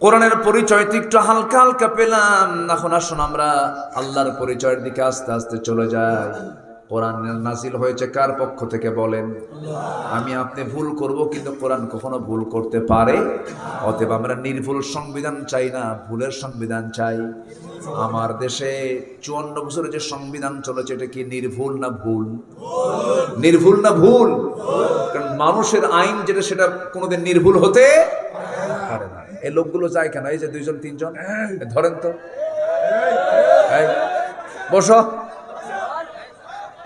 কোরআনের পরিচয় একটু হালকা হালকা পেলাম। এখন আসুন আমরা আল্লাহর পরিচয়ের দিকে আস্তে আস্তে চলে যাই। কোরআন নাজিল হয়েছে কার পক্ষ থেকে বলেন? আমি আপনি ভুল করব, কিন্তু কোরআন কখনো ভুল করতে পারে। অতএব আমরা নির্ভুল সংবিধান চাই না, ভুলের সংবিধান চাই। আমার দেশে চুয়ান্ন বছরের যে সংবিধান চলেছে, এটা কি নির্ভুল না ভুল? নির্ভুল না ভুল? কারণ মানুষের আইন যেটা, সেটা কোনোদিন নির্ভুল হতে এই লোকগুলো যায় কেন? এই যে দুইজন, তিনজন? ধরেন তো। বসো।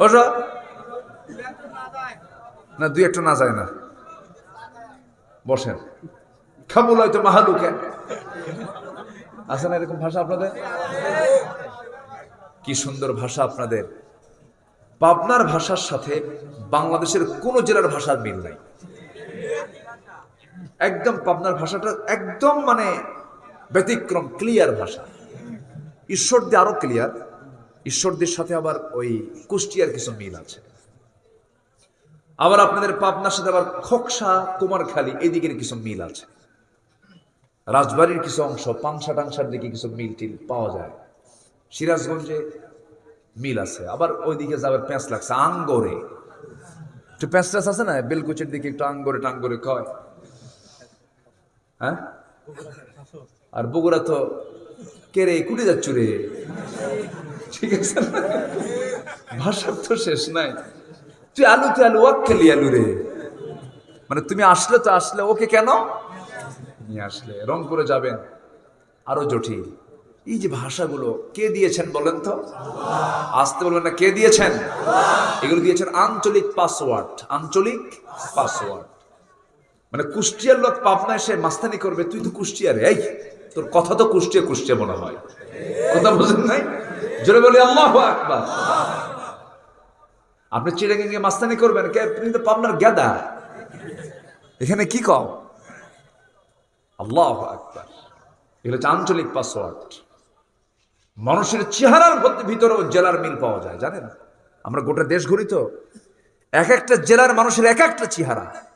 বসো। না, দুই একটা না যায় না। বসেন। খাবুল হয়তো মাহালুকে। আছে না এরকম ভাষা আপনাদের? কি সুন্দর ভাষা আপনাদের। পাবনার ভাষার সাথে বাংলাদেশের কোন জেলার ভাষার মিল নাই। একদম পাবনার ভাষাটা একদম মানে ব্যতিক্রম ক্লিয়ার ভাষা। ঈশ্বর দিয়ে আরও ক্লিয়ার ঈশ্বরদের সাথে আবার ওই কুষ্টিয়ার কিছু মিল আছে। আবার আপনাদের পাবনার সাথে আবার খোকসা, কুমারখালী এদিকের কিছু মিল আছে। রাজবাড়ির কিছু অংশ পাংসা টাংসার দিকে কিছু মিল টিল পাওয়া যায়। সিরাজগঞ্জে মিল আছে। আবার ওইদিকে যাবার প্যাঁচ লাগছে, আঙ্গরে। একটু প্যাঁচ আছে না? বেলকুচের দিকে একটু আঙ্গরে টাঙ্গরে কয়। হ্যাঁ? আর বগুড়া তো কে রে, কুটে যাচ্ছ রে? ঠিক আছে? ভাষার তো শেষ নাই। তুই আলু তুই আলু, ওয়াক খেলি আলু রে। মানে তুমি আসলে তো আসলে, ওকে কেন? নিয়ে আসলে করে যাবেন। আরও জটিল। এই যে ভাষাগুলো, কে দিয়েছেন বলেন তো? আসতে বলবেন না, কে দিয়েছেন? এগুলো দিয়েছেন আঞ্চলিক পাসওয়ার্ড আঞ্চলিক পাসওয়ার্ড মানে কুষ্টিয়ার লোক পাবনা এসে মাস্তানি করবে, তুই তো কুষ্টিয়ার, এই, তোর কথা তো কুষ্টিয়া কুষ্টিয়া মনে হয়। কথা বুঝেন নাই? জোরে বলি, আল্লাহ আকবার। আপনি চিড়াঙ্গে মাস্তানি করবেন, কে? আপনি তো পাবনার গেদা। এখানে কি কম আল্লাহ আকবার। এগুলো হচ্ছে আঞ্চলিক পাসওয়ার্ড মানুষের চেহারার ভিতরেও জেলার মিল পাওয়া যায়, জানেন? আমরা গোটা দেশ ঘুরি তো। এক একটা জেলার মানুষের এক একটা চেহারা।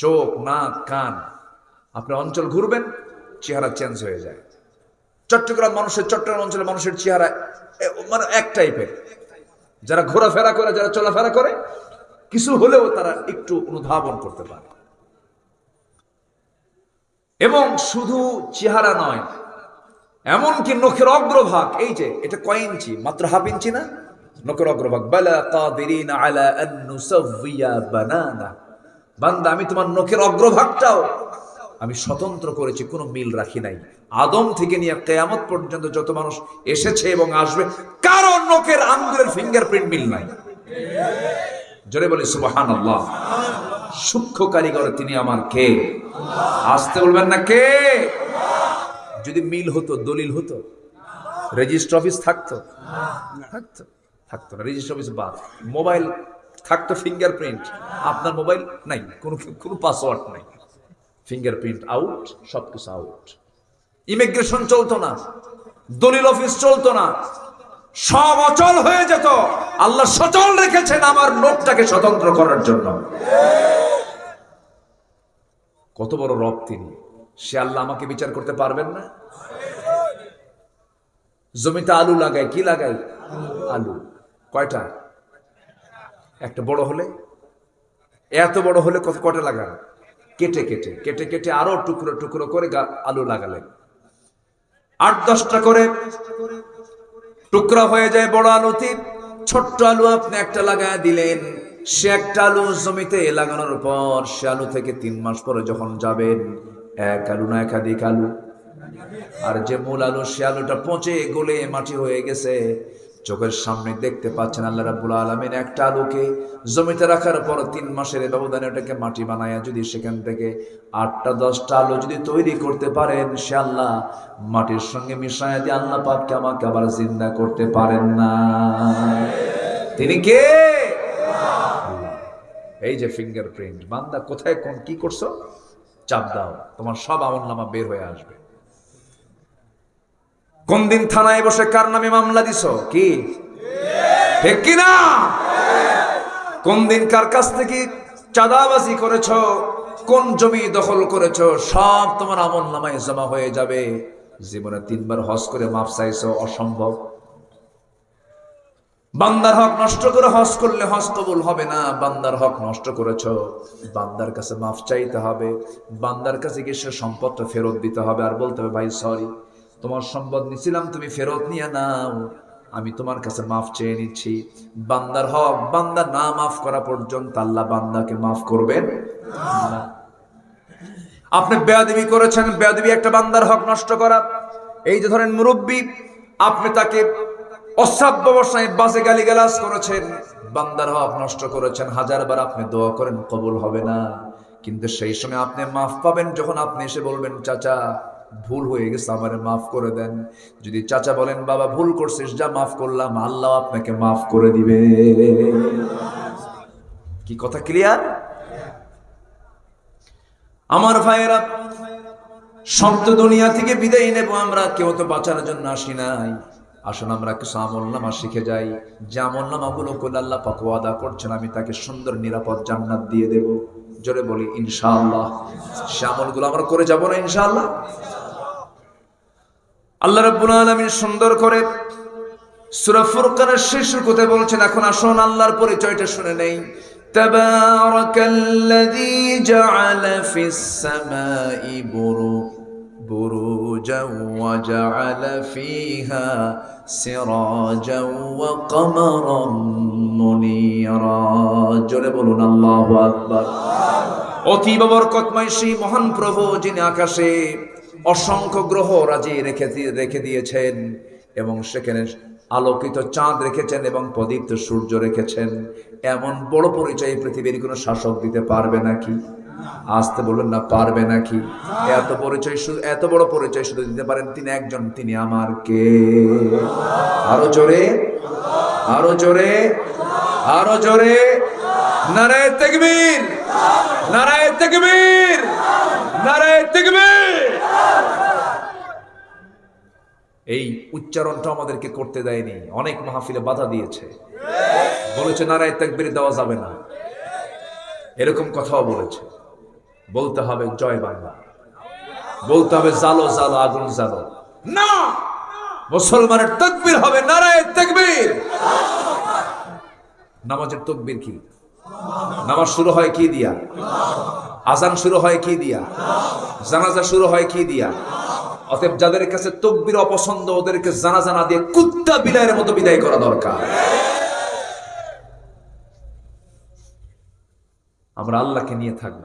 চোখ, নাক, কান। আপনি অঞ্চল ঘুরবেন, চেহারা চেঞ্জ হয়ে যায়। চট্টগ্রাম মানুষের, চট্টগ্রাম অঞ্চলের মানুষের চেহারা মানে এক টাইপের যারা ঘোরাফেরা করে, যারা চলাফেরা করে, কিছু হলেও তারা একটু অনুধাবন করতে পারে। এবং শুধু চেহারা নয়, এমনকি নখের অগ্রভাগ, এই যে, এটা কয় ইঞ্চি? মাত্র হাফ ইঞ্চি না? নখের অগ্রভাগ। বালা কাদিরিন আলা আন নুসাউইয়া বানানা। বান্দা, আমি তোমার নখের অগ্রভাগটাও আমি স্বতন্ত্র করেছি, কোনো মিল রাখি নাই। আদম থেকে নিয়ে কেয়ামত পর্যন্ত যত মানুষ এসেছে এবং আসবে, কারও নখের আঙ্গুলের ফিঙ্গারপ্রিন্ট মিল নাই। জোরে বলি সুবাহান আল্লাহ সূক্ষ্ম কারিগর তিনি আমার কে? আসতে বলবেন না কে? যদি মিল হতো, দলিল হতো, রেজিস্ট্রি অফিস থাকতো? থাকতো। থাকতো না, রেজিস্ট্রি অফিস বাদ। মোবাইল থাকতো ফিঙ্গারপ্রিন্ট আপনার মোবাইল নাই, কোনো কোনো পাসওয়ার্ড নাই। ফিঙ্গারপ্রিন্ট আউট সব কিছু আউট ইমিগ্রেশন চলতো না, দলিল অফিস চলতো না, সব অচল হয়ে যেত। আল্লাহ সচল রেখেছেন আমার লোকটাকে স্বতন্ত্র করার জন্য। কত বড় রব তিনি, সে আল্লাহ আমাকে বিচার করতে পারবেন না? জমিতে আলু লাগায়, কি লাগায়? আলু। কয়টা? একটা বড় হলে, এত বড় হলে কত কটা লাগান? কেটে কেটে কেটে কেটে আরও টুকরো টুকরো করে আলু লাগালেন। আট, দশটা করে টুকরা হয়ে যায় বড় আলুতে। ছোট্ট আলু আপনি একটা লাগায় দিলেন। সে একটা আলু জমিতে লাগানোর পর সে আলু থেকে তিন মাস পরে যখন যাবেন, এক আলু না একাধিক আলু। আর যে মূল আলু, সে আলুটা পচে গলে মাটি হয়ে গেছে। চোখের সামনে দেখতে পাচ্ছেন আল্লাহ রাব্বুল আলামিন একটা আলুকে জমিতে রাখার পর তিন মাসের ব্যবধানে ওটাকে মাটি বানায়া যদি সেখান থেকে আটটা, দশটা আলু যদি তৈরি করতে পারেন সে আল্লাহ মাটির সঙ্গে মিশায়া দিয়ে আল্লাহ পাপকে আমাকে আবার জিন্দা করতে পারেন না। তিনি কে? এই যে ফিঙ্গারপ্রিন্ট বান্দা কোথায়, কোন, কি করছ? চাপ দাও, তোমার সব আমল নামা বের হয়ে আসবে। কোন দিন থানায় বসে কার নামে মামলা দিছ? কি? ঠিক কোন? দিন কার কাছ থেকে চাঁদাবাজি করেছ? কোন জমি দখল করেছ? সব তোমার আমল নামায় জমা হয়ে যাবে। জীবনে তিনবার হজ করে মাপ চাইছো, অসম্ভব। বান্দার হক নষ্ট করে হজ করলে হজ কবুল হবে না। বান্দার হক নষ্ট করেছ। বান্দার কাছে মাফ চাইতে হবে। বান্দার কাছে গিয়ে সে সম্পদটা ফেরত দিতে হবে। আর বলতে হবে, ভাই সরি তোমার সম্পদ নিছিলাম, তুমি ফেরত নিয়ে নাও। আমি তোমার কাছে মাফ চেয়ে নিচ্ছি। বান্দার হক, বান্দা না মাফ করা পর্যন্ত আল্লাহ বান্দাকে মাফ করবেন। আপনি বেয়াদবি করেছেন, বেয়াদবি একটা বান্দার হক নষ্ট করা। এই যে ধরেন মুরব্বী, আপনি তাকে অশ্রাব্য বসায় বাজে গালি গালাজ করেছেন, বান্দার হক নষ্ট করেছেন। হাজারবার আপনি দোয়া করেন, কবুল হবে না। কিন্তু সেই সময় আপনি মাফ পাবেন, যখন আপনি এসে বলবেন, চাচা ভুল হয়ে গেছে, আমারে মাফ করে দেন। যদি চাচা বলেন, বাবা, ভুল করছিস, যা মাফ করলাম, আল্লাহ আপনাকে মাফ করে দিবে। কি কথা ক্লিয়ার আমার ভাইয়েরা শব্দ দুনিয়া থেকে বিদায় নেব আমরা, কেউ তো বাঁচার জন্য আসি নাই। আসুন আমরা কিছু আমল নামা শিখে যাই। যে আমল নামাগুলো করলে আল্লাহ পাক ওয়াদা করছেন, আমি তাকে সুন্দর, নিরাপদ জান্নাত দিয়ে দেব। জোরে বলি, ইনশাআল্লাহ। সে আমলগুলো আমরা করে যাব না, ইনশাআল্লাহ? আল্লাহ রাব্বুল আলামিন সুন্দর করে সূরা কানের শেষ কোথায় বলছেন, এখন আসুন আল্লাহর পরিচয়টা শুনে নেই। তাবারাকাল্লাযী জাআলা ফিস সামাই বুরুজাও ওয়া জাআলা ফিহা সিরাজাও ওয়া কমারাম মুনীরা। জোরে বলুন, আল্লাহু আকবার। অতীব বরকতময় সেই মহান প্রভু যিনি আকাশে অসংখ্য গ্রহ রাজি রেখে রেখে দিয়েছেন এবং সেখানে আলোকিত চাঁদ রেখেছেন এবং প্রদীপ্ত সূর্য রেখেছেন। এমন বড় পরিচয় পৃথিবীর কোনো শাসক দিতে পারবে নাকি? আসতে বলবেন না, পারবে নাকি? এত পরিচয় শুধু এত বড় পরিচয় শুধু দিতে পারেন তিনি একজন, তিনি আমার কে? আরও জোরে আরও জোরে আরও জোরে। নারায় তেকবীর নারায় তেকবীর নারায় তেকবীর। এই উচ্চারণটা আমাদেরকে করতে দেয়নি, অনেক মাহফিলে বাধা দিয়েছে। বলেছে নারায় তেকবীর দেওয়া যাবে না। এরকম কথাও বলেছে। বলতে হবে জয় বাংলা। বলতে হবে জালো জালো, আগুন জালো। না! মুসলমানের তকবির হবে নারায় তেকবীর। নামাজের তকবির কি? নামাজ শুরু হয় কি দিয়া? আজান শুরু হয় কি দিয়া? জানাজা শুরু হয় কি দিয়া? অতএব যাদের কাছে তকবির অপছন্দ, ওদেরকে জানাজা না দিয়ে কুত্তা বিদায়ের মতো বিদায় করা দরকার। আমরা আল্লাহকে নিয়ে থাকব।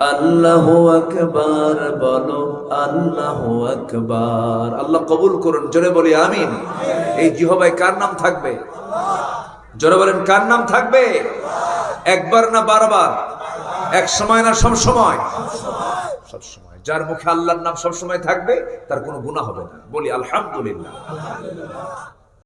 আল্লাহু আকবার, বলো আল্লাহু আকবার। আল্লাহ কবুল করুন, জোরে বলি আমিন। এই জিহবাই কার নাম থাকবে? জোরে বলেন, কার নাম থাকবে? একবার না বারবার? এক সময় না সব সময়? সব সময়। যার মুখে আল্লাহর নাম সব সময় থাকবে, তার কোনো গুনাহ হবে না। বলি আলহামদুলিল্লাহ।